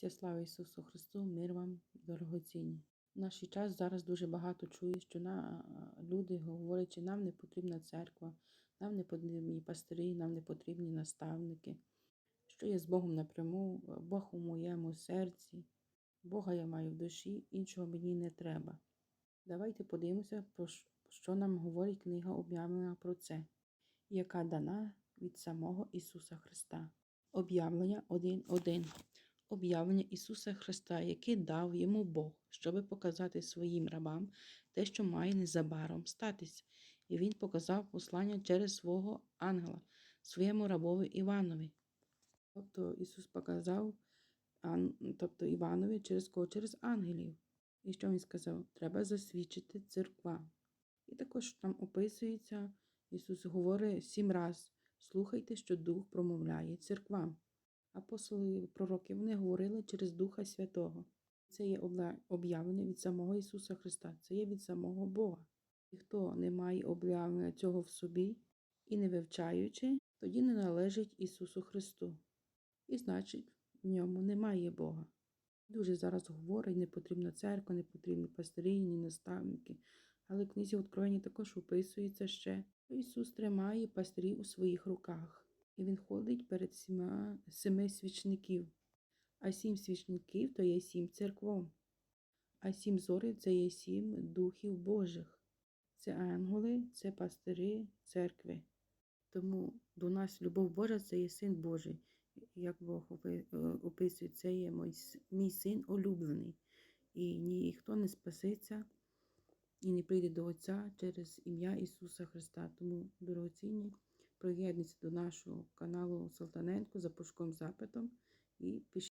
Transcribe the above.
Вся слава Ісусу Христу, мир вам, дорогоцінні. В наш час зараз дуже багато чую, що на, люди говорять, що нам не потрібна церква, нам не потрібні пастирі, нам не потрібні наставники, що я з Богом напряму, Бог у моєму серці, Бога я маю в душі, іншого мені не треба. Давайте подивимося, про що нам говорить книга об'явлення про це, яка дана від самого Ісуса Христа. Об'явлення 1.1. Об'явлення Ісуса Христа, яке дав йому Бог, щоби показати своїм рабам те, що має незабаром статися. І Він показав послання через свого ангела, своєму рабові Іванові. Тобто Ісус показав тобто Іванові через кого? Через ангелів. І що він сказав? Треба засвідчити церква. І також там описується, Ісус говорить сім раз: слухайте, що Дух промовляє церквам. Апостоли пророки вони говорили через Духа Святого. Це є об'явлення від самого Ісуса Христа, це є від самого Бога. І хто не має об'явлення цього в собі і не вивчаючи, тоді не належить Ісусу Христу. І значить, в ньому немає Бога. Дуже зараз говорить, не потрібна церква, не потрібні пастирі, ні наставники. Але в книзі Откровення також описується ще, що Ісус тримає пастирів у своїх руках, і Він ходить перед сіма, семи свічників. А сім свічників то є сім церквом. А сім зорів це є сім духів Божих. Це ангели, це пастири церкви. Тому до нас любов Божа це є син Божий. Як Бог е, описує, це є мій, мій син улюблений. І ніхто не спасеться і не прийде до Отця через ім'я Ісуса Христа. Тому, дорогоцінні, приєднуйтесь до нашого каналу Салтаненко за пушком запитом і пишіть.